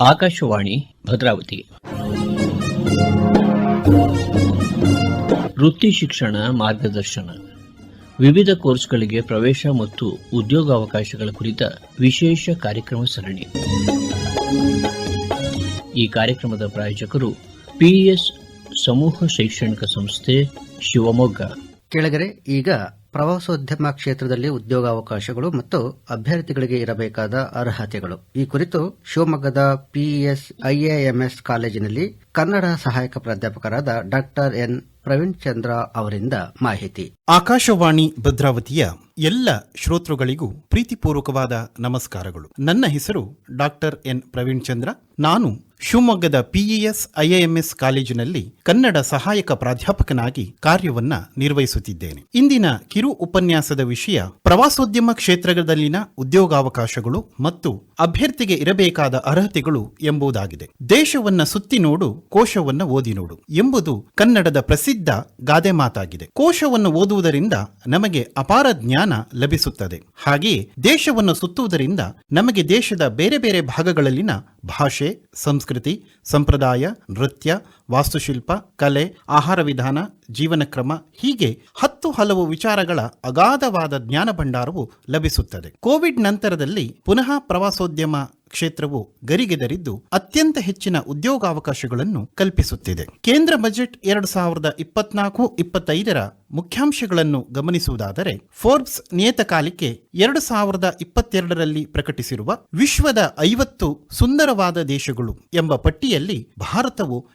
ಆಕಾಶವಾಣಿ ಭದ್ರಾವತಿ. ವೃತ್ತಿ ಶಿಕ್ಷಣ ಮಾರ್ಗದರ್ಶನ. ವಿವಿಧ ಕೋರ್ಸ್ಗಳಿಗೆ ಪ್ರವೇಶ ಮತ್ತು ಉದ್ಯೋಗಾವಕಾಶಗಳ ಕುರಿತ ವಿಶೇಷ ಕಾರ್ಯಕ್ರಮ ಸರಣಿ. ಈ ಕಾರ್ಯಕ್ರಮದ ಪ್ರಾಯೋಜಕರು ಪಿಎಸ್ ಸಮೂಹ ಶೈಕ್ಷಣಿಕ ಸಂಸ್ಥೆ ಶಿವಮೊಗ್ಗ. ಕೆಳಗರೆ, ಈಗ ಪ್ರವಾಸೋದ್ಯಮ ಕ್ಷೇತ್ರದಲ್ಲಿ ಉದ್ಯೋಗಾವಕಾಶಗಳು ಮತ್ತು ಅಭ್ಯರ್ಥಿಗಳಿಗೆ ಇರಬೇಕಾದ ಅರ್ಹತೆಗಳು. ಈ ಕುರಿತು ಶಿವಮೊಗ್ಗದ ಪಿಇಎಸ್ ಐಎಎಂಎಸ್ ಕಾಲೇಜಿನಲ್ಲಿ ಕನ್ನಡ ಸಹಾಯಕ ಪ್ರಾಧ್ಯಾಪಕರಾದ ಡಾಕ್ಟರ್ ಎನ್. ಪ್ರವೀಣ್ ಚಂದ್ರ ಅವರಿಂದ ಮಾಹಿತಿ. ಆಕಾಶವಾಣಿ ಭದ್ರಾವತಿಯ ಎಲ್ಲ ಶ್ರೋತೃಗಳಿಗೂ ಪ್ರೀತಿಪೂರ್ವಕವಾದ ನಮಸ್ಕಾರಗಳು. ನನ್ನ ಹೆಸರು ಡಾಕ್ಟರ್ ಎನ್. ಪ್ರವೀಣ್ ಚಂದ್ರ. ನಾನು ಶಿವಮೊಗ್ಗದ ಪಿಇಎಸ್ ಐಎಎಂಎಸ್ ಕಾಲೇಜಿನಲ್ಲಿ ಕನ್ನಡ ಸಹಾಯಕ ಪ್ರಾಧ್ಯಾಪಕನಾಗಿ ಕಾರ್ಯವನ್ನ ನಿರ್ವಹಿಸುತ್ತಿದ್ದೇನೆ. ಇಂದಿನ ಕಿರು ಉಪನ್ಯಾಸದ ವಿಷಯ ಪ್ರವಾಸೋದ್ಯಮ ಕ್ಷೇತ್ರದಲ್ಲಿನ ಉದ್ಯೋಗಾವಕಾಶಗಳು ಮತ್ತು ಅಭ್ಯರ್ಥಿಗೆ ಇರಬೇಕಾದ ಅರ್ಹತೆಗಳು ಎಂಬುದಾಗಿದೆ. ದೇಶವನ್ನ ಸುತ್ತಿ ನೋಡು, ಕೋಶವನ್ನ ಓದಿ ನೋಡು ಎಂಬುದು ಕನ್ನಡದ ಪ್ರಸಿದ್ಧ ಗಾದೆ ಮಾತಾಗಿದೆ. ಕೋಶವನ್ನು ಓದುವುದರಿಂದ ನಮಗೆ ಅಪಾರ ಜ್ಞಾನ ಲಭಿಸುತ್ತದೆ. ಹಾಗೆಯೇ ದೇಶವನ್ನು ಸುತ್ತುವುದರಿಂದ ನಮಗೆ ದೇಶದ ಬೇರೆ ಬೇರೆ ಭಾಗಗಳಲ್ಲಿನ ಭಾಷೆ, ಸಂಸ್ಕೃತಿ ಸಂಪ್ರದಾಯ ನೃತ್ಯ ವಾಸ್ತುಶಿಲ್ಪ, ಕಲೆ, ಆಹಾರ ವಿಧಾನ, ಜೀವನ ಕ್ರಮ ಹೀಗೆ ಹತ್ತು ಹಲವು ವಿಚಾರಗಳ ಅಗಾಧವಾದ ಜ್ಞಾನ ಭಂಡಾರವು ಲಭಿಸುತ್ತದೆ. ಕೋವಿಡ್ ನಂತರದಲ್ಲಿ ಪುನಃ ಪ್ರವಾಸೋದ್ಯಮ ಕ್ಷೇತ್ರವು ಗರಿಗೆದರಿದ್ದು ಅತ್ಯಂತ ಹೆಚ್ಚಿನ ಉದ್ಯೋಗಾವಕಾಶಗಳನ್ನು ಕಲ್ಪಿಸುತ್ತಿದೆ. ಕೇಂದ್ರ ಬಜೆಟ್ ಎರಡು ಸಾವಿರದ ಇಪ್ಪತ್ನಾಲ್ಕು ಇಪ್ಪತ್ತೈದರ ಮುಖ್ಯಾಂಶಗಳನ್ನು ಗಮನಿಸುವುದಾದರೆ, ಫೋರ್ಬ್ಸ್ ನಿಯತಕಾಲಿಕೆ ಎರಡು ಸಾವಿರದ ಇಪ್ಪತ್ತೆರಡರಲ್ಲಿ ಪ್ರಕಟಿಸಿರುವ ವಿಶ್ವದ ಐವತ್ತು ಸುಂದರವಾದ ದೇಶಗಳು ಎಂಬ ಪಟ್ಟಿಯಲ್ಲಿ ಭಾರತವು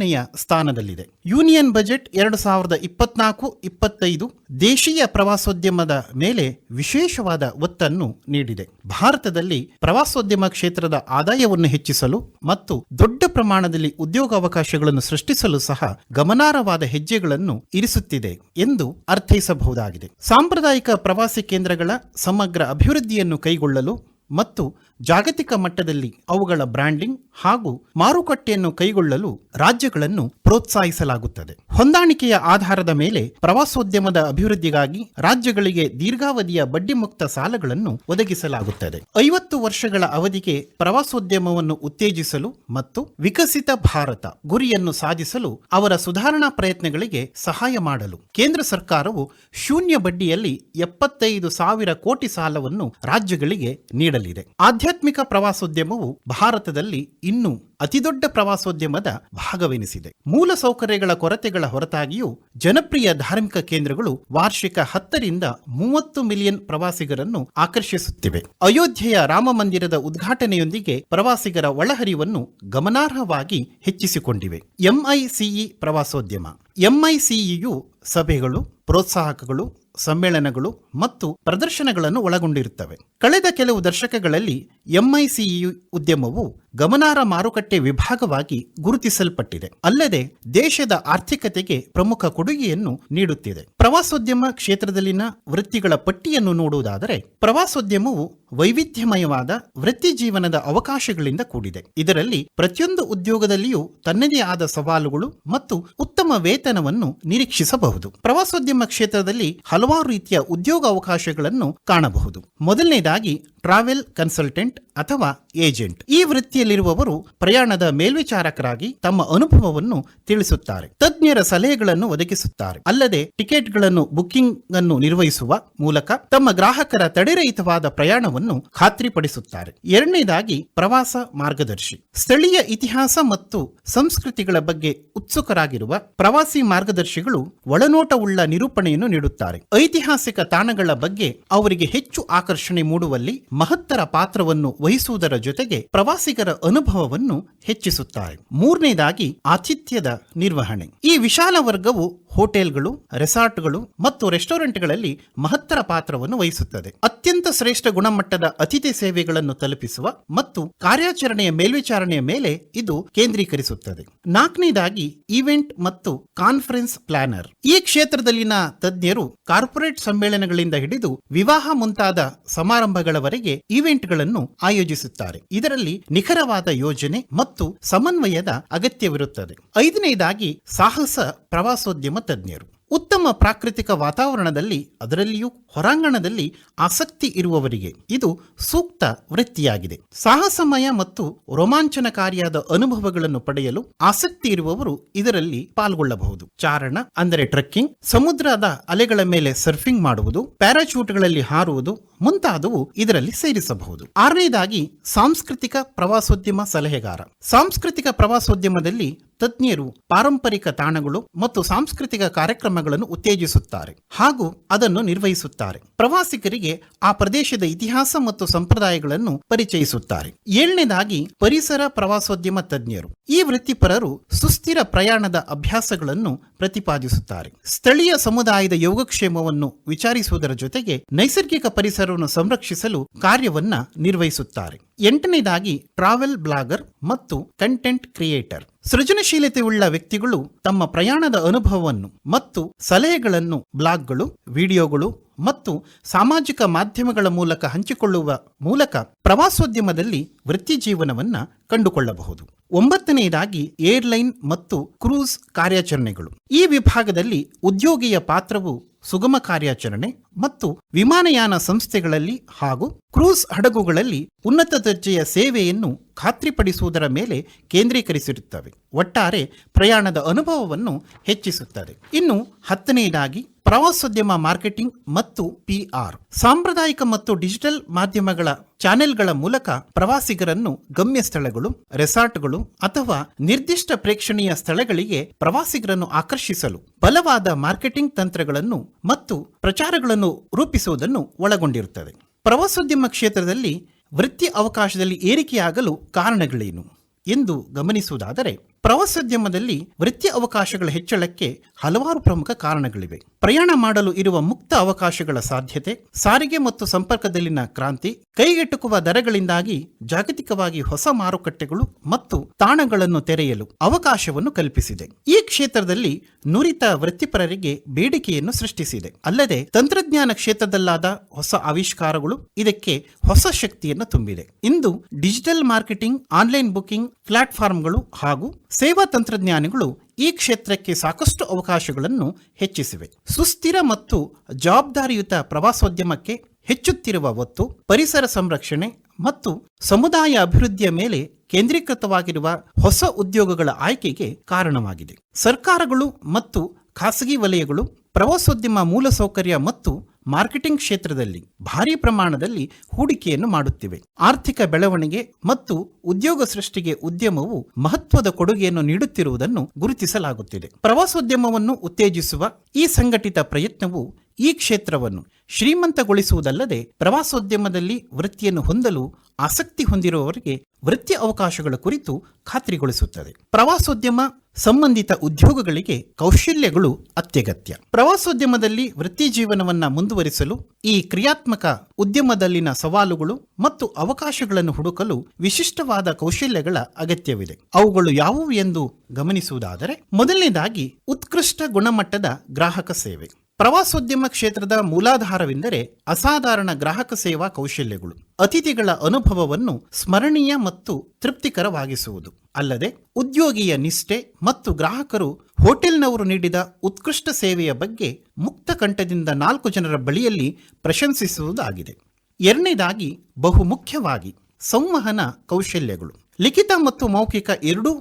ಏಳನೆಯ ಸ್ಥಾನದಲ್ಲಿದೆ. ಯೂನಿಯನ್ ಬಜೆಟ್ ಎರಡು ಸಾವಿರದ ಇಪ್ಪತ್ನಾಲ್ಕು, ಇಪ್ಪತ್ತೈದು ದೇಶೀಯ ಪ್ರವಾಸೋದ್ಯಮದ ಮೇಲೆ ವಿಶೇಷವಾದ ಒತ್ತನ್ನು ನೀಡಿದೆ. ಭಾರತದಲ್ಲಿ ಪ್ರವಾಸೋದ್ಯಮ ಕ್ಷೇತ್ರದ ಆದಾಯವನ್ನು ಹೆಚ್ಚಿಸಲು ಮತ್ತು ದೊಡ್ಡ ಪ್ರಮಾಣದಲ್ಲಿ ಉದ್ಯೋಗಾವಕಾಶಗಳನ್ನು ಸೃಷ್ಟಿಸಲು ಸಹ ಗಮನಾರ್ಹವಾದ ಹೆಜ್ಜೆಗಳನ್ನು ಇರಿಸುತ್ತಿದೆ ಎಂದು ಅರ್ಥೈಸಬಹುದಾಗಿದೆ. ಸಾಂಪ್ರದಾಯಿಕ ಪ್ರವಾಸಿ ಕೇಂದ್ರಗಳ ಸಮಗ್ರ ಅಭಿವೃದ್ಧಿಯನ್ನು ಕೈಗೊಳ್ಳಲು ಮತ್ತು ಜಾಗತಿಕ ಮಟ್ಟದಲ್ಲಿ ಅವುಗಳ ಬ್ರ್ಯಾಂಡಿಂಗ್ ಹಾಗೂ ಮಾರುಕಟ್ಟೆಯನ್ನು ಕೈಗೊಳ್ಳಲು ರಾಜ್ಯಗಳನ್ನು ಪ್ರೋತ್ಸಾಹಿಸಲಾಗುತ್ತದೆ. ಹೊಂದಾಣಿಕೆಯ ಆಧಾರದ ಮೇಲೆ ಪ್ರವಾಸೋದ್ಯಮದ ಅಭಿವೃದ್ಧಿಗಾಗಿ ರಾಜ್ಯಗಳಿಗೆ ದೀರ್ಘಾವಧಿಯ ಬಡ್ಡಿ ಮುಕ್ತ ಸಾಲಗಳನ್ನು ಒದಗಿಸಲಾಗುತ್ತದೆ. ಐವತ್ತು ವರ್ಷಗಳ ಅವಧಿಗೆ ಪ್ರವಾಸೋದ್ಯಮವನ್ನು ಉತ್ತೇಜಿಸಲು ಮತ್ತು ವಿಕಸಿತ ಭಾರತ ಗುರಿಯನ್ನು ಸಾಧಿಸಲು ಅವರ ಸುಧಾರಣಾ ಪ್ರಯತ್ನಗಳಿಗೆ ಸಹಾಯ ಮಾಡಲು ಕೇಂದ್ರ ಸರ್ಕಾರವು ಶೂನ್ಯ ಬಡ್ಡಿಯಲ್ಲಿ ಎಪ್ಪತ್ತೈದು ಸಾವಿರ ಕೋಟಿ ಸಾಲವನ್ನು ರಾಜ್ಯಗಳಿಗೆ ನೀಡಲಿದೆ. ಆಧ್ಯಾತ್ಮಿಕ ಪ್ರವಾಸೋದ್ಯಮವು ಭಾರತದಲ್ಲಿ ಇನ್ನೂ ಅತಿದೊಡ್ಡ ಪ್ರವಾಸೋದ್ಯಮದ ಭಾಗವೆನಿಸಿದೆ. ಮೂಲ ಸೌಕರ್ಯಗಳ ಕೊರತೆಗಳ ಹೊರತಾಗಿಯೂ ಜನಪ್ರಿಯ ಧಾರ್ಮಿಕ ಕೇಂದ್ರಗಳು ವಾರ್ಷಿಕ ಹತ್ತರಿಂದ ಮೂವತ್ತು ಮಿಲಿಯನ್ ಪ್ರವಾಸಿಗರನ್ನು ಆಕರ್ಷಿಸುತ್ತಿವೆ. ಅಯೋಧ್ಯೆಯ ರಾಮ ಮಂದಿರದ ಉದ್ಘಾಟನೆಯೊಂದಿಗೆ ಪ್ರವಾಸಿಗರ ಒಳಹರಿವನ್ನು ಗಮನಾರ್ಹವಾಗಿ ಹೆಚ್ಚಿಸಿಕೊಂಡಿವೆ. ಎಂಐಸಿಇ ಪ್ರವಾಸೋದ್ಯಮ. ಎಂಐಸಿಇಯು ಸಭೆಗಳು, ಪ್ರೋತ್ಸಾಹಕಗಳು, ಸಮ್ಮೇಳನಗಳು ಮತ್ತು ಪ್ರದರ್ಶನಗಳನ್ನು ಒಳಗೊಂಡಿರುತ್ತವೆ. ಕಳೆದ ಕೆಲವು ದಶಕಗಳಲ್ಲಿ ಎಂಐಸಿಇ ಉದ್ಯಮವು ಗಮನಾರ್ಹ ಮಾರುಕಟ್ಟೆ ವಿಭಾಗವಾಗಿ ಗುರುತಿಸಲ್ಪಟ್ಟಿದೆ. ಅಲ್ಲದೆ ದೇಶದ ಆರ್ಥಿಕತೆಗೆ ಪ್ರಮುಖ ಕೊಡುಗೆಯನ್ನು ನೀಡುತ್ತಿದೆ. ಪ್ರವಾಸೋದ್ಯಮ ಕ್ಷೇತ್ರದಲ್ಲಿನ ವೃತ್ತಿಗಳ ಪಟ್ಟಿಯನ್ನು ನೋಡುವುದಾದರೆ, ಪ್ರವಾಸೋದ್ಯಮವು ವೈವಿಧ್ಯಮಯವಾದ ವೃತ್ತಿ ಜೀವನದ ಅವಕಾಶಗಳಿಂದ ಕೂಡಿದೆ. ಇದರಲ್ಲಿ ಪ್ರತಿಯೊಂದು ಉದ್ಯೋಗದಲ್ಲಿಯೂ ತನ್ನದೇ ಆದ ಸವಾಲುಗಳು ಮತ್ತು ಉತ್ತಮ ವೇತನವನ್ನು ನಿರೀಕ್ಷಿಸಬಹುದು. ಪ್ರವಾಸೋದ್ಯಮ ಕ್ಷೇತ್ರದಲ್ಲಿ ಹಲವಾರು ರೀತಿಯ ಉದ್ಯೋಗ ಅವಕಾಶಗಳನ್ನು ಕಾಣಬಹುದು. ಮೊದಲನೇದಾಗಿ ಟ್ರಾವೆಲ್ ಕನ್ಸಲ್ಟೆಂಟ್ ಅಥವಾ ಏಜೆಂಟ್. ಈ ವೃತ್ತಿಯಲ್ಲಿರುವವರು ಪ್ರಯಾಣದ ಮೇಲ್ವಿಚಾರಕರಾಗಿ ತಮ್ಮ ಅನುಭವವನ್ನು ತಿಳಿಸುತ್ತಾರೆ. ತಜ್ಞರ ಸಲಹೆಗಳನ್ನು ಒದಗಿಸುತ್ತಾರೆ. ಅಲ್ಲದೆ ಟಿಕೆಟ್ಗಳನ್ನು ಬುಕ್ಕಿಂಗ್ ಅನ್ನು ನಿರ್ವಹಿಸುವ ಮೂಲಕ ತಮ್ಮ ಗ್ರಾಹಕರ ತಡೆರಹಿತವಾದ ಪ್ರಯಾಣವನ್ನು ಖಾತ್ರಿಪಡಿಸುತ್ತಾರೆ. ಎರಡನೇದಾಗಿ ಪ್ರವಾಸ ಮಾರ್ಗದರ್ಶಿ. ಸ್ಥಳೀಯ ಇತಿಹಾಸ ಮತ್ತು ಸಂಸ್ಕೃತಿಗಳ ಬಗ್ಗೆ ಉತ್ಸುಕರಾಗಿರುವ ಪ್ರವಾಸಿ ಮಾರ್ಗದರ್ಶಿಗಳು ಒಳನೋಟವುಳ್ಳ ನಿರೂಪಣೆಯನ್ನು ನೀಡುತ್ತಾರೆ. ಐತಿಹಾಸಿಕ ತಾಣಗಳ ಬಗ್ಗೆ ಅವರಿಗೆ ಹೆಚ್ಚು ಆಕರ್ಷಣೆ ಮೂಡುವಲ್ಲಿ ಮಹತ್ತರ ಪಾತ್ರವನ್ನು ವಹಿಸುವುದರ ಜೊತೆಗೆ ಪ್ರವಾಸಿಗರ ಅನುಭವವನ್ನು ಹೆಚ್ಚಿಸುತ್ತಾರೆ. ಮೂರನೇದಾಗಿ ಆತಿಥ್ಯದ ನಿರ್ವಹಣೆ. ಈ ವಿಶಾಲ ವರ್ಗವು ಹೋಟೆಲ್ಗಳು, ರೆಸಾರ್ಟ್ಗಳು ಮತ್ತು ರೆಸ್ಟೋರೆಂಟ್ಗಳಲ್ಲಿ ಮಹತ್ತರ ಪಾತ್ರವನ್ನು ವಹಿಸುತ್ತದೆ. ಅತ್ಯಂತ ಶ್ರೇಷ್ಠ ಗುಣಮಟ್ಟದ ಅತಿಥಿ ಸೇವೆಗಳನ್ನು ತಲುಪಿಸುವ ಮತ್ತು ಕಾರ್ಯಾಚರಣೆಯ ಮೇಲ್ವಿಚಾರಣೆಯ ಮೇಲೆ ಇದು ಕೇಂದ್ರೀಕರಿಸುತ್ತದೆ. ನಾಲ್ಕನೇದಾಗಿ ಈವೆಂಟ್ ಮತ್ತು ಕಾನ್ಫರೆನ್ಸ್ ಪ್ಲಾನರ್. ಈ ಕ್ಷೇತ್ರದಲ್ಲಿನ ತಜ್ಞರು ಕಾರ್ಪೊರೇಟ್ ಸಮ್ಮೇಳನಗಳಿಂದ ಹಿಡಿದು ವಿವಾಹ ಮುಂತಾದ ಸಮಾರಂಭಗಳವರೆಗೆ ಈವೆಂಟ್ಗಳನ್ನು ಆಯೋಜಿಸುತ್ತಾರೆ. ಇದರಲ್ಲಿ ನಿಖರವಾದ ಯೋಜನೆ ಮತ್ತು ಸಮನ್ವಯದ ಅಗತ್ಯವಿರುತ್ತದೆ. ಐದನೇದಾಗಿ ಸಾಹಸ ಪ್ರವಾಸೋದ್ಯಮ ತಜ್ಞರು ಉತ್ತಮ ಪ್ರಾಕೃತಿಕ ವಾತಾವರಣದಲ್ಲಿ, ಅದರಲ್ಲಿಯೂ ಹೊರಾಂಗಣದಲ್ಲಿ ಆಸಕ್ತಿ ಇರುವವರಿಗೆ ಇದು ಸೂಕ್ತ ವೃತ್ತಿಯಾಗಿದೆ. ಸಾಹಸಮಯ ಮತ್ತು ರೋಮಾಂಚನಕಾರಿಯಾದ ಅನುಭವಗಳನ್ನು ಪಡೆಯಲು ಆಸಕ್ತಿ ಇರುವವರು ಇದರಲ್ಲಿ ಪಾಲ್ಗೊಳ್ಳಬಹುದು. ಚಾರಣ, ಅಂದರೆ ಟ್ರೆಕ್ಕಿಂಗ್, ಸಮುದ್ರದ ಅಲೆಗಳ ಮೇಲೆ ಸರ್ಫಿಂಗ್ ಮಾಡುವುದು, ಪ್ಯಾರಾಚೂಟ್ಗಳಲ್ಲಿ ಹಾರುವುದು ಮುಂತಾದವು ಇದರಲ್ಲಿ ಸೇರಿಸಬಹುದು. ಆರನೇದಾಗಿ, ಸಾಂಸ್ಕೃತಿಕ ಪ್ರವಾಸೋದ್ಯಮ ಸಲಹೆಗಾರ. ಸಾಂಸ್ಕೃತಿಕ ಪ್ರವಾಸೋದ್ಯಮದಲ್ಲಿ ತಜ್ಞರು ಪಾರಂಪರಿಕ ತಾಣಗಳು ಮತ್ತು ಸಾಂಸ್ಕೃತಿಕ ಕಾರ್ಯಕ್ರಮಗಳನ್ನು ಉತ್ತೇಜಿಸುತ್ತಾರೆ ಹಾಗೂ ಅದನ್ನು ನಿರ್ವಹಿಸುತ್ತಾರೆ. ಪ್ರವಾಸಿಗರಿಗೆ ಆ ಪ್ರದೇಶದ ಇತಿಹಾಸ ಮತ್ತು ಸಂಪ್ರದಾಯಗಳನ್ನು ಪರಿಚಯಿಸುತ್ತಾರೆ. ಏಳನೇದಾಗಿ ಪರಿಸರ ಪ್ರವಾಸೋದ್ಯಮ ತಜ್ಞರು. ಈ ವೃತ್ತಿಪರರು ಸುಸ್ಥಿರ ಪ್ರಯಾಣದ ಅಭ್ಯಾಸಗಳನ್ನು ಪ್ರತಿಪಾದಿಸುತ್ತಾರೆ. ಸ್ಥಳೀಯ ಸಮುದಾಯದ ಯೋಗಕ್ಷೇಮವನ್ನು ವಿಚಾರಿಸುವುದರ ಜೊತೆಗೆ ನೈಸರ್ಗಿಕ ಪರಿಸರವನ್ನು ಸಂರಕ್ಷಿಸಲು ಕಾರ್ಯವನ್ನ ನಿರ್ವಹಿಸುತ್ತಾರೆ. ಎಂಟನೇದಾಗಿ ಟ್ರಾವೆಲ್ ಬ್ಲಾಗರ್ ಮತ್ತು ಕಂಟೆಂಟ್ ಕ್ರಿಯೇಟರ್. ಸೃಜನಶೀಲತೆಯುಳ್ಳ ವ್ಯಕ್ತಿಗಳು ತಮ್ಮ ಪ್ರಯಾಣದ ಅನುಭವವನ್ನು ಮತ್ತು ಸಲಹೆಗಳನ್ನು, ಬ್ಲಾಗ್ಗಳು, ವಿಡಿಯೋಗಳು ಮತ್ತು ಸಾಮಾಜಿಕ ಮಾಧ್ಯಮಗಳ ಮೂಲಕ ಹಂಚಿಕೊಳ್ಳುವ ಮೂಲಕ ಪ್ರವಾಸೋದ್ಯಮದಲ್ಲಿ ವೃತ್ತಿ ಜೀವನವನ್ನ ಕಂಡುಕೊಳ್ಳಬಹುದು. ಒಂಬತ್ತನೆಯದಾಗಿ ಏರ್ಲೈನ್ ಮತ್ತು ಕ್ರೂಸ್ ಕಾರ್ಯಾಚರಣೆಗಳು. ಈ ವಿಭಾಗದಲ್ಲಿ ಉದ್ಯೋಗಿಯ ಪಾತ್ರವು ಸುಗಮ ಕಾರ್ಯಾಚರಣೆ ಮತ್ತು ವಿಮಾನಯಾನ ಸಂಸ್ಥೆಗಳಲ್ಲಿ ಹಾಗೂ ಕ್ರೂಸ್ ಹಡಗುಗಳಲ್ಲಿ ಉನ್ನತ ದರ್ಜೆಯ ಸೇವೆಯನ್ನು ಖಾತ್ರಿಪಡಿಸುವುದರ ಮೇಲೆ ಕೇಂದ್ರೀಕರಿಸಿರುತ್ತವೆ. ಒಟ್ಟಾರೆ ಪ್ರಯಾಣದ ಅನುಭವವನ್ನು ಹೆಚ್ಚಿಸುತ್ತದೆ. ಇನ್ನು ಹತ್ತನೆಯದಾಗಿ ಪ್ರವಾಸೋದ್ಯಮ ಮಾರ್ಕೆಟಿಂಗ್ ಮತ್ತು ಪಿಆರ್. ಸಾಂಪ್ರದಾಯಿಕ ಮತ್ತು ಡಿಜಿಟಲ್ ಮಾಧ್ಯಮಗಳ ಚಾನೆಲ್ಗಳ ಮೂಲಕ ಪ್ರವಾಸಿಗರನ್ನು ಗಮ್ಯ ಸ್ಥಳಗಳು ರೆಸಾರ್ಟ್ಗಳು ಅಥವಾ ನಿರ್ದಿಷ್ಟ ಪ್ರೇಕ್ಷಣೀಯ ಸ್ಥಳಗಳಿಗೆ ಪ್ರವಾಸಿಗರನ್ನು ಆಕರ್ಷಿಸಲು ಬಲವಾದ ಮಾರ್ಕೆಟಿಂಗ್ ತಂತ್ರಗಳನ್ನು ಮತ್ತು ಪ್ರಚಾರಗಳನ್ನು ರೂಪಿಸುವುದನ್ನು ಒಳಗೊಂಡಿರುತ್ತದೆ. ಪ್ರವಾಸೋದ್ಯಮ ಕ್ಷೇತ್ರದಲ್ಲಿ ವೃತ್ತಿ ಅವಕಾಶದಲ್ಲಿ ಏರಿಕೆಯಾಗಲು ಕಾರಣಗಳೇನು ಎಂದು ಗಮನಿಸುವುದಾದರೆ ಪ್ರವಾಸೋದ್ಯಮದಲ್ಲಿ ವೃತ್ತಿ ಅವಕಾಶಗಳ ಹೆಚ್ಚಳಕ್ಕೆ ಹಲವಾರು ಪ್ರಮುಖ ಕಾರಣಗಳಿವೆ. ಪ್ರಯಾಣ ಮಾಡಲು ಇರುವ ಮುಕ್ತ ಅವಕಾಶಗಳ ಸಾಧ್ಯತೆ, ಸಾರಿಗೆ ಮತ್ತು ಸಂಪರ್ಕದಲ್ಲಿನ ಕ್ರಾಂತಿ, ಕೈಗೆಟುಕುವ ದರಗಳಿಂದಾಗಿ ಜಾಗತಿಕವಾಗಿ ಹೊಸ ಮಾರುಕಟ್ಟೆಗಳು ಮತ್ತು ತಾಣಗಳನ್ನು ತೆರೆಯಲು ಅವಕಾಶವನ್ನು ಕಲ್ಪಿಸಿದೆ. ಈ ಕ್ಷೇತ್ರದಲ್ಲಿ ನುರಿತ ವೃತ್ತಿಪರರಿಗೆ ಬೇಡಿಕೆಯನ್ನು ಸೃಷ್ಟಿಸಿದೆ. ಅಲ್ಲದೆ ತಂತ್ರಜ್ಞಾನ ಕ್ಷೇತ್ರದಲ್ಲಾದ ಹೊಸ ಆವಿಷ್ಕಾರಗಳು ಇದಕ್ಕೆ ಹೊಸ ಶಕ್ತಿಯನ್ನು ತುಂಬಿದೆ. ಇಂದು ಡಿಜಿಟಲ್ ಮಾರ್ಕೆಟಿಂಗ್, ಆನ್ಲೈನ್ ಬುಕಿಂಗ್, ಪ್ಲಾಟ್ಫಾರ್ಮ್ಗಳು ಹಾಗೂ ಸೇವಾ ತಂತ್ರಜ್ಞಾನಗಳು ಈ ಕ್ಷೇತ್ರಕ್ಕೆ ಸಾಕಷ್ಟು ಅವಕಾಶಗಳನ್ನು ಹೆಚ್ಚಿಸಿವೆ. ಸುಸ್ಥಿರ ಮತ್ತು ಜವಾಬ್ದಾರಿಯುತ ಪ್ರವಾಸೋದ್ಯಮಕ್ಕೆ ಹೆಚ್ಚುತ್ತಿರುವ ಒತ್ತು, ಪರಿಸರ ಸಂರಕ್ಷಣೆ ಮತ್ತು ಸಮುದಾಯ ಅಭಿವೃದ್ಧಿಯ ಮೇಲೆ ಕೇಂದ್ರೀಕೃತವಾಗಿರುವ ಹೊಸ ಉದ್ಯೋಗಗಳ ಆಯ್ಕೆಗೆ ಕಾರಣವಾಗಿದೆ. ಸರ್ಕಾರಗಳು ಮತ್ತು ಖಾಸಗಿ ವಲಯಗಳು ಪ್ರವಾಸೋದ್ಯಮ ಮೂಲಸೌಕರ್ಯ ಮತ್ತು ಮಾರ್ಕೆಟಿಂಗ್ ಕ್ಷೇತ್ರದಲ್ಲಿ ಭಾರಿ ಪ್ರಮಾಣದಲ್ಲಿ ಹೂಡಿಕೆಯನ್ನು ಮಾಡುತ್ತಿವೆ. ಆರ್ಥಿಕ ಬೆಳವಣಿಗೆ ಮತ್ತು ಉದ್ಯೋಗ ಸೃಷ್ಟಿಗೆ ಉದ್ಯಮವು ಮಹತ್ವದ ಕೊಡುಗೆಯನ್ನು ನೀಡುತ್ತಿರುವುದನ್ನು ಗುರುತಿಸಲಾಗುತ್ತಿದೆ. ಪ್ರವಾಸೋದ್ಯಮವನ್ನು ಉತ್ತೇಜಿಸುವ ಈ ಸಂಘಟಿತ ಪ್ರಯತ್ನವು ಈ ಕ್ಷೇತ್ರವನ್ನು ಶ್ರೀಮಂತಗೊಳಿಸುವುದಲ್ಲದೆ ಪ್ರವಾಸೋದ್ಯಮದಲ್ಲಿ ವೃತ್ತಿಯನ್ನು ಹೊಂದಲು ಆಸಕ್ತಿ ಹೊಂದಿರುವವರಿಗೆ ವೃತ್ತಿ ಅವಕಾಶಗಳ ಕುರಿತು ಖಾತ್ರಿಗೊಳಿಸುತ್ತದೆ. ಪ್ರವಾಸೋದ್ಯಮ ಸಂಬಂಧಿತ ಉದ್ಯೋಗಗಳಿಗೆ ಕೌಶಲ್ಯಗಳು ಅತ್ಯಗತ್ಯ. ಪ್ರವಾಸೋದ್ಯಮದಲ್ಲಿ ವೃತ್ತಿ ಜೀವನವನ್ನು ಮುಂದುವರಿಸಲು, ಈ ಕ್ರಿಯಾತ್ಮಕ ಉದ್ಯಮದಲ್ಲಿನ ಸವಾಲುಗಳು ಮತ್ತು ಅವಕಾಶಗಳನ್ನು ಹುಡುಕಲು ವಿಶಿಷ್ಟವಾದ ಕೌಶಲ್ಯಗಳ ಅಗತ್ಯವಿದೆ. ಅವುಗಳು ಯಾವುವು ಎಂದು ಗಮನಿಸುವುದಾದರೆ, ಮೊದಲನೇದಾಗಿ ಉತ್ಕೃಷ್ಟ ಗುಣಮಟ್ಟದ ಗ್ರಾಹಕ ಸೇವೆ. ಪ್ರವಾಸೋದ್ಯಮ ಕ್ಷೇತ್ರದ ಮೂಲಾಧಾರವೆಂದರೆ ಅಸಾಧಾರಣ ಗ್ರಾಹಕ ಸೇವಾ ಕೌಶಲ್ಯಗಳು. ಅತಿಥಿಗಳ ಅನುಭವವನ್ನು ಸ್ಮರಣೀಯ ಮತ್ತು ತೃಪ್ತಿಕರವಾಗಿಸುವುದು. ಅಲ್ಲದೆ ಉದ್ಯೋಗಿಯ ನಿಷ್ಠೆ ಮತ್ತು ಗ್ರಾಹಕರು ಹೋಟೆಲ್ನವರು ನೀಡಿದ ಉತ್ಕೃಷ್ಟ ಸೇವೆಯ ಬಗ್ಗೆ ಮುಕ್ತ ಕಂಠದಿಂದ ನಾಲ್ಕು ಜನರ ಬಳಿಯಲ್ಲಿ ಪ್ರಶಂಸಿಸುವುದಾಗಿದೆ. ಎರಡನೇದಾಗಿ ಬಹುಮುಖ್ಯವಾಗಿ ಸಂವಹನ ಕೌಶಲ್ಯಗಳು. ಲಿಖಿತ ಮತ್ತು ಮೌಖಿಕ ಎರಡೂ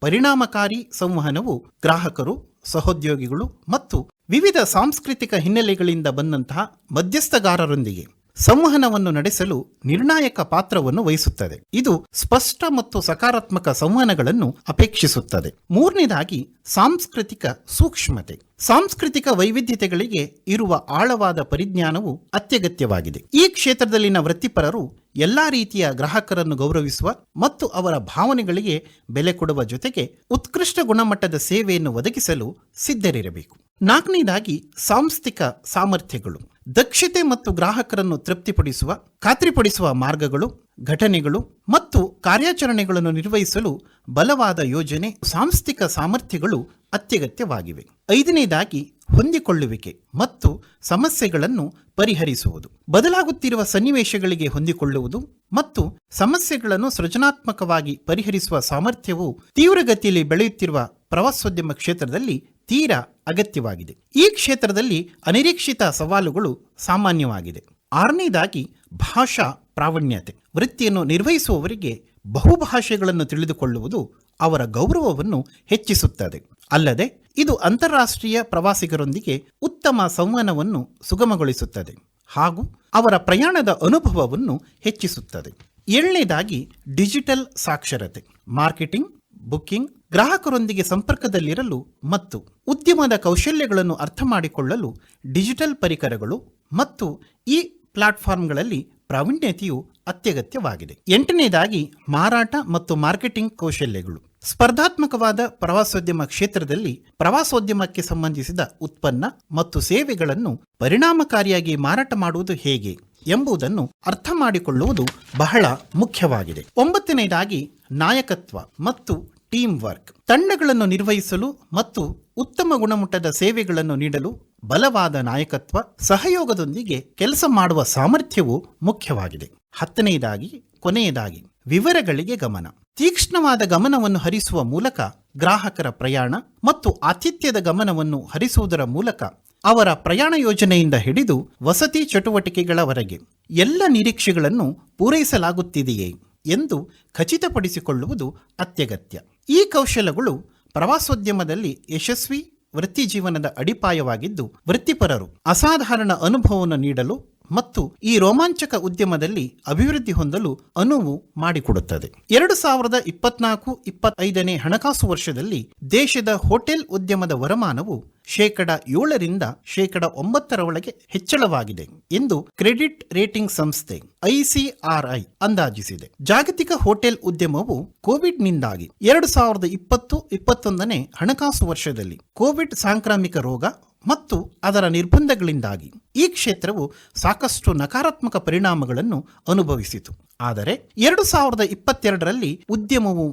ಪರಿಣಾಮಕಾರಿ ಸಂವಹನವು ಗ್ರಾಹಕರು, ಸಹೋದ್ಯೋಗಿಗಳು ಮತ್ತು ವಿವಿಧ ಸಾಂಸ್ಕೃತಿಕ ಹಿನ್ನೆಲೆಗಳಿಂದ ಬಂದಂತಹ ಮಧ್ಯಸ್ಥಗಾರರೊಂದಿಗೆ ಸಂವಹನವನ್ನು ನಡೆಸಲು ನಿರ್ಣಾಯಕ ಪಾತ್ರವನ್ನು ವಹಿಸುತ್ತದೆ. ಇದು ಸ್ಪಷ್ಟ ಮತ್ತು ಸಕಾರಾತ್ಮಕ ಸಂವಹನಗಳನ್ನು ಅಪೇಕ್ಷಿಸುತ್ತದೆ. ಮೂರನೇದಾಗಿ ಸಾಂಸ್ಕೃತಿಕ ಸೂಕ್ಷ್ಮತೆ. ಸಾಂಸ್ಕೃತಿಕ ವೈವಿಧ್ಯತೆಗಳಿಗೆ ಇರುವ ಆಳವಾದ ಪರಿಜ್ಞಾನವು ಅತ್ಯಗತ್ಯವಾಗಿದೆ. ಈ ಕ್ಷೇತ್ರದಲ್ಲಿನ ವೃತ್ತಿಪರರು ಎಲ್ಲಾ ರೀತಿಯ ಗ್ರಾಹಕರನ್ನು ಗೌರವಿಸುವ ಮತ್ತು ಅವರ ಭಾವನೆಗಳಿಗೆ ಬೆಲೆ ಕೊಡುವ ಜೊತೆಗೆ ಉತ್ಕೃಷ್ಟ ಗುಣಮಟ್ಟದ ಸೇವೆಯನ್ನು ಒದಗಿಸಲು ಸಿದ್ಧರಿರಬೇಕು. ನಾಲ್ಕನೇದಾಗಿ ಸಾಂಸ್ಥಿಕ ಸಾಮರ್ಥ್ಯಗಳು. ದಕ್ಷತೆ ಮತ್ತು ಗ್ರಾಹಕರನ್ನು ತೃಪ್ತಿಪಡಿಸುವ, ಖಾತ್ರಿಪಡಿಸುವ ಮಾರ್ಗಗಳು, ಘಟನೆಗಳು ಮತ್ತು ಕಾರ್ಯಾಚರಣೆಗಳನ್ನು ನಿರ್ವಹಿಸಲು ಬಲವಾದ ಯೋಜನೆ, ಸಾಂಸ್ಥಿಕ ಸಾಮರ್ಥ್ಯಗಳು ಅತ್ಯಗತ್ಯವಾಗಿವೆ. ಐದನೇದಾಗಿ ಹೊಂದಿಕೊಳ್ಳುವಿಕೆ ಮತ್ತು ಸಮಸ್ಯೆಗಳನ್ನು ಪರಿಹರಿಸುವುದು. ಬದಲಾಗುತ್ತಿರುವ ಸನ್ನಿವೇಶಗಳಿಗೆ ಹೊಂದಿಕೊಳ್ಳುವುದು ಮತ್ತು ಸಮಸ್ಯೆಗಳನ್ನು ಸೃಜನಾತ್ಮಕವಾಗಿ ಪರಿಹರಿಸುವ ಸಾಮರ್ಥ್ಯವು ತೀವ್ರಗತಿಯಲ್ಲಿ ಬೆಳೆಯುತ್ತಿರುವ ಪ್ರವಾಸೋದ್ಯಮ ಕ್ಷೇತ್ರದಲ್ಲಿ ತೀರಾ ಅಗತ್ಯವಾಗಿದೆ. ಈ ಕ್ಷೇತ್ರದಲ್ಲಿ ಅನಿರೀಕ್ಷಿತ ಸವಾಲುಗಳು ಸಾಮಾನ್ಯವಾಗಿದೆ. ಆರನೇದಾಗಿ ಭಾಷಾ ಪ್ರಾವೀಣ್ಯತೆ. ವೃತ್ತಿಯನ್ನು ನಿರ್ವಹಿಸುವವರಿಗೆ ಬಹುಭಾಷೆಗಳನ್ನು ತಿಳಿದುಕೊಳ್ಳುವುದು ಅವರ ಗೌರವವನ್ನು ಹೆಚ್ಚಿಸುತ್ತದೆ. ಅಲ್ಲದೆ, ಇದು ಅಂತಾರಾಷ್ಟ್ರೀಯ ಪ್ರವಾಸಿಗರೊಂದಿಗೆ ಉತ್ತಮ ಸಂವಹನವನ್ನು ಸುಗಮಗೊಳಿಸುತ್ತದೆ ಹಾಗೂ ಅವರ ಪ್ರಯಾಣದ ಅನುಭವವನ್ನು ಹೆಚ್ಚಿಸುತ್ತದೆ. ಏಳನೇದಾಗಿ ಡಿಜಿಟಲ್ ಸಾಕ್ಷರತೆ. ಮಾರ್ಕೆಟಿಂಗ್, ಬುಕ್ಕಿಂಗ್ ಗ್ರಾಹಕರೊಂದಿಗೆ ಸಂಪರ್ಕದಲ್ಲಿರಲು ಮತ್ತು ಉದ್ಯಮದ ಕೌಶಲ್ಯಗಳನ್ನು ಅರ್ಥ ಮಾಡಿಕೊಳ್ಳಲು ಡಿಜಿಟಲ್ ಪರಿಕರಗಳು ಮತ್ತು ಈ ಪ್ಲಾಟ್ಫಾರ್ಮ್ಗಳಲ್ಲಿ ಪ್ರಾವೀಣ್ಯತೆಯು ಅತ್ಯಗತ್ಯವಾಗಿದೆ. ಎಂಟನೇದಾಗಿ ಮಾರಾಟ ಮತ್ತು ಮಾರ್ಕೆಟಿಂಗ್ ಕೌಶಲ್ಯಗಳು. ಸ್ಪರ್ಧಾತ್ಮಕವಾದ ಪ್ರವಾಸೋದ್ಯಮ ಕ್ಷೇತ್ರದಲ್ಲಿ ಪ್ರವಾಸೋದ್ಯಮಕ್ಕೆ ಸಂಬಂಧಿಸಿದ ಉತ್ಪನ್ನ ಮತ್ತು ಸೇವೆಗಳನ್ನು ಪರಿಣಾಮಕಾರಿಯಾಗಿ ಮಾರಾಟ ಮಾಡುವುದು ಹೇಗೆ ಎಂಬುದನ್ನು ಅರ್ಥ ಮಾಡಿಕೊಳ್ಳುವುದು ಬಹಳ ಮುಖ್ಯವಾಗಿದೆ. ಒಂಬತ್ತನೇದಾಗಿ ನಾಯಕತ್ವ ಮತ್ತು ಟೀಮ್ ವರ್ಕ್ ತಂಡಗಳನ್ನು ನಿರ್ವಹಿಸಲು ಮತ್ತು ಉತ್ತಮ ಗುಣಮಟ್ಟದ ಸೇವೆಗಳನ್ನು ನೀಡಲು ಬಲವಾದ ನಾಯಕತ್ವ, ಸಹಯೋಗದೊಂದಿಗೆ ಕೆಲಸ ಮಾಡುವ ಸಾಮರ್ಥ್ಯವು ಮುಖ್ಯವಾಗಿದೆ. ಹತ್ತನೆಯದಾಗಿ, ಕೊನೆಯದಾಗಿ ವಿವರಗಳಿಗೆ ಗಮನ. ತೀಕ್ಷ್ಣವಾದ ಗಮನವನ್ನು ಹರಿಸುವ ಮೂಲಕ ಗ್ರಾಹಕರ ಪ್ರಯಾಣ ಮತ್ತು ಆತಿಥ್ಯದ ಗಮನವನ್ನು ಹರಿಸುವುದರ ಮೂಲಕ ಅವರ ಪ್ರಯಾಣ ಯೋಜನೆಯಿಂದ ಹಿಡಿದು ವಸತಿ ಚಟುವಟಿಕೆಗಳವರೆಗೆ ಎಲ್ಲ ನಿರೀಕ್ಷೆಗಳನ್ನು ಪೂರೈಸಲಾಗುತ್ತಿದೆಯೇ ಎಂದು ಖಚಿತಪಡಿಸಿಕೊಳ್ಳುವುದು ಅತ್ಯಗತ್ಯ. ಈ ಕೌಶಲಗಳು ಪ್ರವಾಸೋದ್ಯಮದಲ್ಲಿ ಯಶಸ್ವಿ ವೃತ್ತಿ ಜೀವನದ ಅಡಿಪಾಯವಾಗಿದ್ದು ವೃತ್ತಿಪರರು ಅಸಾಧಾರಣ ಅನುಭವವನ್ನು ನೀಡಲು ಮತ್ತು ಈ ರೋಮಾಂಚಕ ಉದ್ಯಮದಲ್ಲಿ ಅಭಿವೃದ್ಧಿ ಹೊಂದಲು ಅನುವು ಮಾಡಿಕೊಡುತ್ತದೆ. ಎರಡು ಸಾವಿರದ ಇಪ್ಪತ್ನಾಲ್ಕು ಇಪ್ಪತ್ತೈದನೇ ಹಣಕಾಸು ವರ್ಷದಲ್ಲಿ ದೇಶದ ಹೋಟೆಲ್ ಉದ್ಯಮದ ವರಮಾನವು ಶೇಕಡ ಏಳರಿಂದ ಶೇಕಡ ಒಂಬತ್ತರ ಒಳಗೆ ಹೆಚ್ಚಳವಾಗಿದೆ ಎಂದು ಕ್ರೆಡಿಟ್ ರೇಟಿಂಗ್ ಸಂಸ್ಥೆ ಐಸಿಆರ್ಐ ಅಂದಾಜಿಸಿದೆ. ಜಾಗತಿಕ ಹೋಟೆಲ್ ಉದ್ಯಮವು ಕೋವಿಡ್ನಿಂದಾಗಿ ಎರಡು ಸಾವಿರದ ಇಪ್ಪತ್ತು ಇಪ್ಪತ್ತೊಂದನೇ ಹಣಕಾಸು ವರ್ಷದಲ್ಲಿ ಕೋವಿಡ್ ಸಾಂಕ್ರಾಮಿಕ ರೋಗ ಮತ್ತು ಅದರ ನಿರ್ಬಂಧಗಳಿಂದಾಗಿ ಈ ಕ್ಷೇತ್ರವು ಸಾಕಷ್ಟು ನಕಾರಾತ್ಮಕ ಪರಿಣಾಮಗಳನ್ನು ಅನುಭವಿಸಿತು. ಆದರೆ ಎರಡು ಸಾವಿರದ ಇಪ್ಪತ್ತೆರಡರಲ್ಲಿ ಉದ್ಯಮವು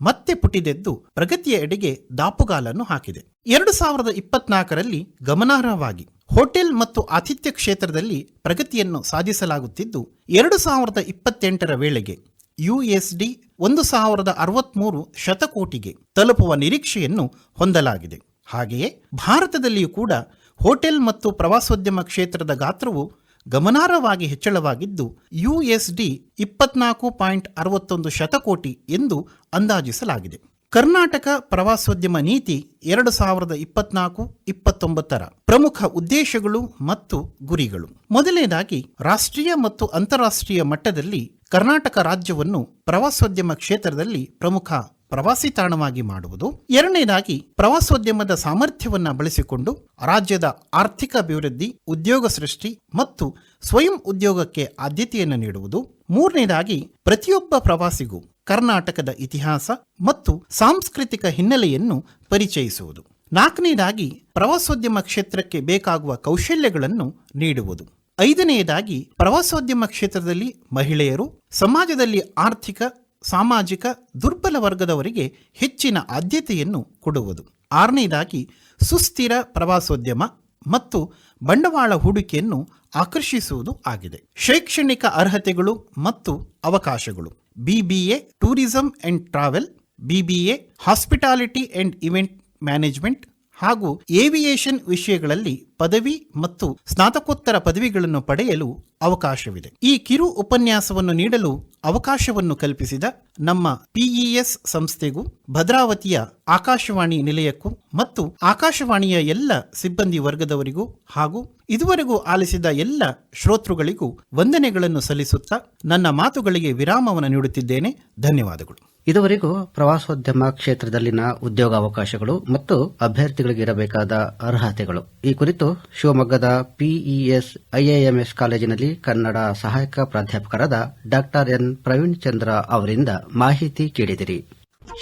ಮತ್ತೆ ಪುಟಿದೆದ್ದು ಪ್ರಗತಿಯ ಎಡೆಗೆ ದಾಪುಗಾಲನ್ನು ಹಾಕಿದೆ. ಎರಡು ಸಾವಿರದ ಇಪ್ಪತ್ನಾಲ್ಕರಲ್ಲಿ ಗಮನಾರ್ಹವಾಗಿ ಹೋಟೆಲ್ ಮತ್ತು ಆತಿಥ್ಯ ಕ್ಷೇತ್ರದಲ್ಲಿ ಪ್ರಗತಿಯನ್ನು ಸಾಧಿಸಲಾಗುತ್ತಿದ್ದು, ಎರಡು ಸಾವಿರದ ಇಪ್ಪತ್ತೆಂಟರ ವೇಳೆಗೆ ಯುಎಸ್ಡಿ ಒಂದು ಸಾವಿರದ ಅರವತ್ಮೂರು ಶತಕೋಟಿಗೆ ತಲುಪುವ ನಿರೀಕ್ಷೆಯನ್ನು ಹೊಂದಲಾಗಿದೆ. ಹಾಗೆಯೇ ಭಾರತದಲ್ಲಿಯೂ ಕೂಡ ಹೋಟೆಲ್ ಮತ್ತು ಪ್ರವಾಸೋದ್ಯಮ ಕ್ಷೇತ್ರದ ಗಾತ್ರವು ಗಮನಾರ್ಹವಾಗಿ ಹೆಚ್ಚಳವಾಗಿದ್ದು ಯುಎಸ್ಡಿ ಇಪ್ಪತ್ನಾಲ್ಕು ಪಾಯಿಂಟ್ ಅರವತ್ತೊಂದು ಶತಕೋಟಿ ಎಂದು ಅಂದಾಜಿಸಲಾಗಿದೆ. ಕರ್ನಾಟಕ ಪ್ರವಾಸೋದ್ಯಮ ನೀತಿ ಎರಡು ಸಾವಿರದ ಇಪ್ಪತ್ನಾಲ್ಕು ಇಪ್ಪತ್ತೊಂಬತ್ತರ ಪ್ರಮುಖ ಉದ್ದೇಶಗಳು ಮತ್ತು ಗುರಿಗಳು. ಮೊದಲನೇದಾಗಿ, ರಾಷ್ಟ್ರೀಯ ಮತ್ತು ಅಂತಾರಾಷ್ಟ್ರೀಯ ಮಟ್ಟದಲ್ಲಿ ಕರ್ನಾಟಕ ರಾಜ್ಯವನ್ನು ಪ್ರವಾಸೋದ್ಯಮ ಕ್ಷೇತ್ರದಲ್ಲಿ ಪ್ರಮುಖ ಪ್ರವಾಸಿ ತಾಣವಾಗಿ ಮಾಡುವುದು. ಎರಡನೇದಾಗಿ ಪ್ರವಾಸೋದ್ಯಮದ ಸಾಮರ್ಥ್ಯವನ್ನು ಬಳಸಿಕೊಂಡು ರಾಜ್ಯದ ಆರ್ಥಿಕ ಅಭಿವೃದ್ಧಿ, ಉದ್ಯೋಗ ಸೃಷ್ಟಿ ಮತ್ತು ಸ್ವಯಂ ಉದ್ಯೋಗಕ್ಕೆ ಆದ್ಯತೆಯನ್ನು ನೀಡುವುದು. ಮೂರನೇದಾಗಿ ಪ್ರತಿಯೊಬ್ಬ ಪ್ರವಾಸಿಗೂ ಕರ್ನಾಟಕದ ಇತಿಹಾಸ ಮತ್ತು ಸಾಂಸ್ಕೃತಿಕ ಹಿನ್ನೆಲೆಯನ್ನು ಪರಿಚಯಿಸುವುದು. ನಾಲ್ಕನೇದಾಗಿ ಪ್ರವಾಸೋದ್ಯಮ ಕ್ಷೇತ್ರಕ್ಕೆ ಬೇಕಾಗುವ ಕೌಶಲ್ಯಗಳನ್ನು ನೀಡುವುದು. ಐದನೆಯದಾಗಿ ಪ್ರವಾಸೋದ್ಯಮ ಕ್ಷೇತ್ರದಲ್ಲಿ ಮಹಿಳೆಯರು, ಸಮಾಜದಲ್ಲಿ ಆರ್ಥಿಕ ಸಾಮಾಜಿಕ ದುರ್ಬಲ ವರ್ಗದವರಿಗೆ ಹೆಚ್ಚಿನ ಆದ್ಯತೆಯನ್ನು ಕೊಡುವುದು. ಆರನೇದಾಗಿ, ಸುಸ್ಥಿರ ಪ್ರವಾಸೋದ್ಯಮ ಮತ್ತು ಬಂಡವಾಳ ಹೂಡಿಕೆಯನ್ನು ಆಕರ್ಷಿಸುವುದು ಆಗಿದೆ. ಶೈಕ್ಷಣಿಕ ಅರ್ಹತೆಗಳು ಮತ್ತು ಅವಕಾಶಗಳು. BBA tourism and travel BBA hospitality and event management ಹಾಗೂ ಏವಿಯೇಷನ್ ವಿಷಯಗಳಲ್ಲಿ ಪದವಿ ಮತ್ತು ಸ್ನಾತಕೋತ್ತರ ಪದವಿಗಳನ್ನು ಪಡೆಯಲು ಅವಕಾಶವಿದೆ. ಈ ಕಿರು ಉಪನ್ಯಾಸವನ್ನು ನೀಡಲು ಅವಕಾಶವನ್ನು ಕಲ್ಪಿಸಿದ ನಮ್ಮ ಪಿಇಎಸ್ ಸಂಸ್ಥೆಗೂ, ಭದ್ರಾವತಿಯ ಆಕಾಶವಾಣಿ ನಿಲಯಕ್ಕೂ ಮತ್ತು ಆಕಾಶವಾಣಿಯ ಎಲ್ಲ ಸಿಬ್ಬಂದಿ ವರ್ಗದವರಿಗೂ ಹಾಗೂ ಇದುವರೆಗೂ ಆಲಿಸಿದ ಎಲ್ಲ ಶ್ರೋತೃಗಳಿಗೂ ವಂದನೆಗಳನ್ನು ಸಲ್ಲಿಸುತ್ತಾ ನನ್ನ ಮಾತುಗಳಿಗೆ ವಿರಾಮವನ್ನು ನೀಡುತ್ತಿದ್ದೇನೆ. ಧನ್ಯವಾದಗಳು. ಇದುವರೆಗೂ ಪ್ರವಾಸೋದ್ಯಮ ಕ್ಷೇತ್ರದಲ್ಲಿನ ಉದ್ಯೋಗಾವಕಾಶಗಳು ಮತ್ತು ಅಭ್ಯರ್ಥಿಗಳಿಗೆ ಇರಬೇಕಾದ ಅರ್ಹತೆಗಳು ಈ ಕುರಿತು ಶಿವಮೊಗ್ಗದ ಪಿಇಎಸ್ ಐಐಎಂಎಸ್ ಕಾಲೇಜಿನಲ್ಲಿ ಕನ್ನಡ ಸಹಾಯಕ ಪ್ರಾಧ್ಯಾಪಕರಾದ ಡಾಕ್ಟರ್ ಎನ್. ಪ್ರವೀಣ್ ಚಂದ್ರ ಅವರಿಂದ ಮಾಹಿತಿ ಕೇಳಿದಿರಿ.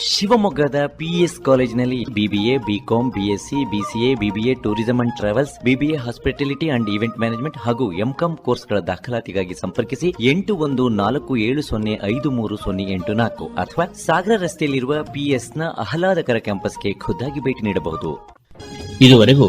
ಶಿವಮೊಗ್ಗದ ಪಿಎಸ್ ಕಾಲೇಜಿನಲ್ಲಿ BBA BCom BSc BCA BBA tourism and travels BBA hospitality and event management ಹಾಗೂ ಎಂಕಾಂ ಕೋರ್ಸ್ಗಳ ದಾಖಲಾತಿಗಾಗಿ ಸಂಪರ್ಕಿಸಿ ಎಂಟು ಒಂದು ನಾಲ್ಕು ಏಳು ಸೊನ್ನೆ ಐದು ಮೂರು ಸೊನ್ನೆ ಎಂಟು ನಾಲ್ಕು ಅಥವಾ ಸಾಗರ ರಸ್ತೆಯಲ್ಲಿರುವ ಪಿಎಸ್ನ ಆಹ್ಲಾದಕರ ಕ್ಯಾಂಪಸ್ಗೆ ಖುದ್ದಾಗಿ ಭೇಟಿ ನೀಡಬಹುದು. ಇದುವರೆಗೂ